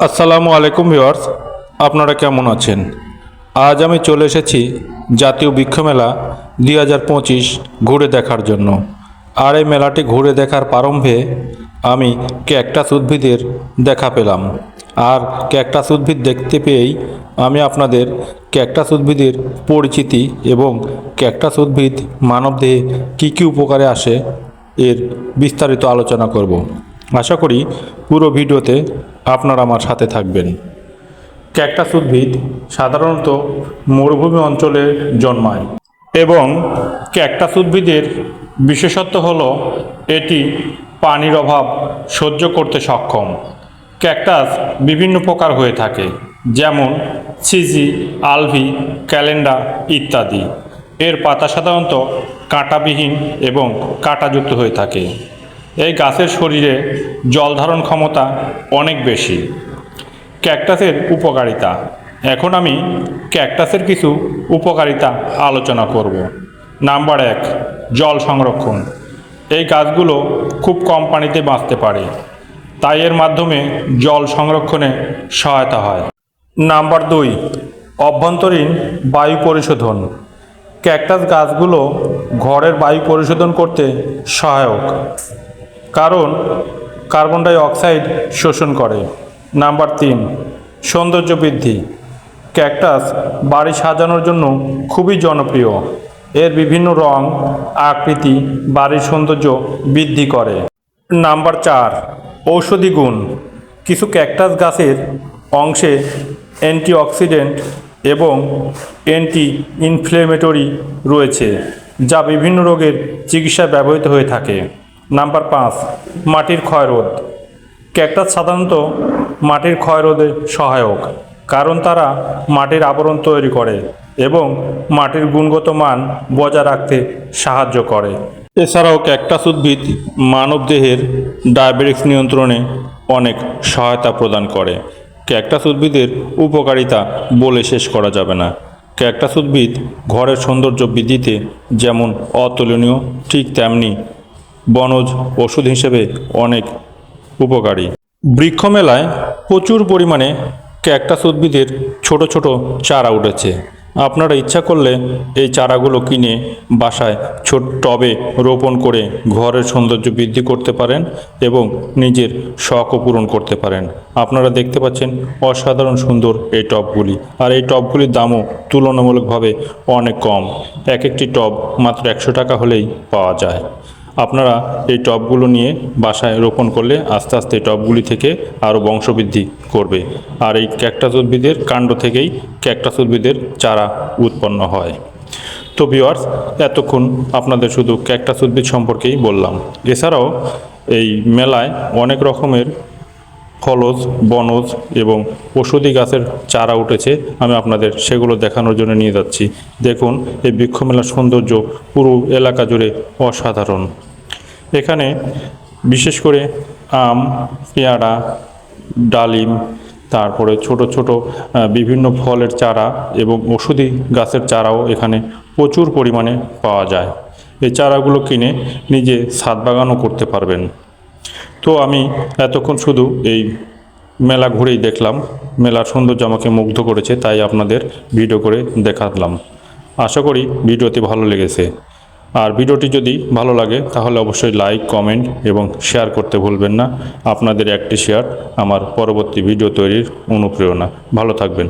আসসালামু আলাইকুম ভিউয়ার্স, আপনারা কেমন আছেন? আজ আমি চলে এসেছি জাতীয় বৃক্ষ মেলা দুই হাজার পঁচিশ ঘুরে দেখার জন্য। আর এই মেলাটি ঘুরে দেখার প্রারম্ভে আমি ক্যাকটাস উদ্ভিদের দেখা পেলাম। আর ক্যাকটাস উদ্ভিদ দেখতে পেয়েই আমি আপনাদের ক্যাকটাস উদ্ভিদের পরিচিতি এবং ক্যাকটাস উদ্ভিদ মানবদেহে কী কী উপকারে আসে এর বিস্তারিত আলোচনা করব। আশা করি পুরো ভিডিওতে আপনারা আমার সাথে থাকবেন। ক্যাকটাস উদ্ভিদ সাধারণত মরুভূমি অঞ্চলে জন্মায় এবং ক্যাকটাস উদ্ভিদের বিশেষত্ব হল এটি পানির অভাব সহ্য করতে সক্ষম। ক্যাকটাস বিভিন্ন প্রকার হয়ে থাকে, যেমন সিজি, আলভি ক্যালেন্ডার ইত্যাদি। এর পাতা সাধারণত কাঁটাবিহীন এবং কাঁটাযুক্ত হয়ে থাকে। এই গাছের শরীরে জল ধারণ ক্ষমতা অনেক বেশি। ক্যাকটাসের উপকারিতা। এখন আমি ক্যাকটাসের কিছু উপকারিতা আলোচনা করব। নাম্বার এক, জল সংরক্ষণ। এই গাছগুলো খুব কম পানিতে বাঁচতে পারে। তাই এর মাধ্যমে জল সংরক্ষণে সহায়তা হয়। নাম্বার দুই, অভ্যন্তরীণ বায়ু পরিশোধন। ক্যাকটাস গাছগুলো ঘরের বায়ু পরিশোধন করতে সহায়ক। কারণ কার্বন ডাই অক্সাইড শোষণ করে। নাম্বার তিন, সৌন্দর্য বৃদ্ধি। ক্যাকটাস বাড়ি সাজানোর জন্য খুবই জনপ্রিয়। এর বিভিন্ন রং, আকৃতি, বাড়ির সৌন্দর্য বৃদ্ধি করে। নাম্বার চার, ঔষধি গুণ। কিছু ক্যাকটাস গাছের অংশে অ্যান্টিঅক্সিডেন্ট এবং অ্যান্টি ইনফ্লেমেটরি রয়েছে, যা বিভিন্ন রোগের চিকিৎসায় ব্যবহৃত হয়ে থাকে। নাম্বার পাঁচ, মাটির ক্ষয়রোধ ক্যাকটাস সাধারণত মাটির ক্ষয়রোধে সহায়ক, কারণ তারা মাটির আবরণ তৈরি করে এবং মাটির গুণগত মান বজায় রাখতে সাহায্য করে। এছাড়াও ক্যাকটাস উদ্ভিদ মানবদেহের ডায়াবেটিক্স নিয়ন্ত্রণে অনেক সহায়তা প্রদান করে। ক্যাকটাস উদ্ভিদের উপকারিতা বলে শেষ করা যাবে না। ক্যাকটাস উদ্ভিদ ঘরের সৌন্দর্য বৃদ্ধিতে যেমন অতুলনীয়, ঠিক তেমনি বনজ ওষুধ হিসেবে অনেক উপকারী। বৃক্ষ মেলায় প্রচুর পরিমাণে ক্যাকটাস উদ্ভিদের ছোট ছোট চারা উঠেছে। আপনারা ইচ্ছা করলে এই চারাগুলো কিনে বাসায় ছোট টবে রোপণ করে ঘরের সৌন্দর্য বৃদ্ধি করতে পারেন এবং নিজের শখও পূরণ করতে পারেন। আপনারা দেখতে পাচ্ছেন অসাধারণ সুন্দর এই টবগুলি। আর এই টবগুলির দামও তুলনামূলকভাবে অনেক কম। এক একটি টব মাত্র একশো টাকা হলেই পাওয়া যায়। আপনারা এই টবগুলো নিয়ে বাসায় রোপণ করলে আস্তে আস্তে এই টবগুলি থেকে আরও বংশবৃদ্ধি করবে। আর এই ক্যাকটাস উদ্ভিদের কাণ্ড থেকেই ক্যাকটাস উদ্ভিদের চারা উৎপন্ন হয়। তো ভিওয়ার্স এতক্ষণ আপনাদের শুধু ক্যাকটাস উদ্ভিদ সম্পর্কেই বললাম। এছাড়াও এই মেলায় অনেক রকমের ফলজ, বনজ এবং ওষুধি গাছের চারা উঠেছে। আমি আপনাদের সেগুলো দেখানোর জন্য নিয়ে যাচ্ছি। দেখুন, এই বৃক্ষ মেলার সৌন্দর্য পুরো এলাকা জুড়ে অসাধারণ। এখানে বিশেষ করে আম, পেয়ারা, ডালিম, তারপরে ছোট ছোট বিভিন্ন ফলের চারা এবং ওষুধি গাছের চারাও এখানে প্রচুর পরিমাণে পাওয়া যায়। এই চারাগুলো কিনে নিজে ছাদ বাগানও করতে পারবেন। তো আমি এতক্ষণ শুধু এই মেলা ঘুরেই দেখলাম। মেলার সৌন্দর্য আমাকে মুগ্ধ করেছে, তাই আপনাদের ভিডিও করে দেখালাম। আশা করি ভিডিওটি ভালো লেগেছে। আর ভিডিওটি যদি ভালো লাগে, তাহলে অবশ্যই লাইক কমেন্ট এবং শেয়ার করতে ভুলবেন না। আপনাদের একটি শেয়ার আমার পরবর্তী ভিডিও তৈরির অনুপ্রেরণা। ভালো থাকবেন।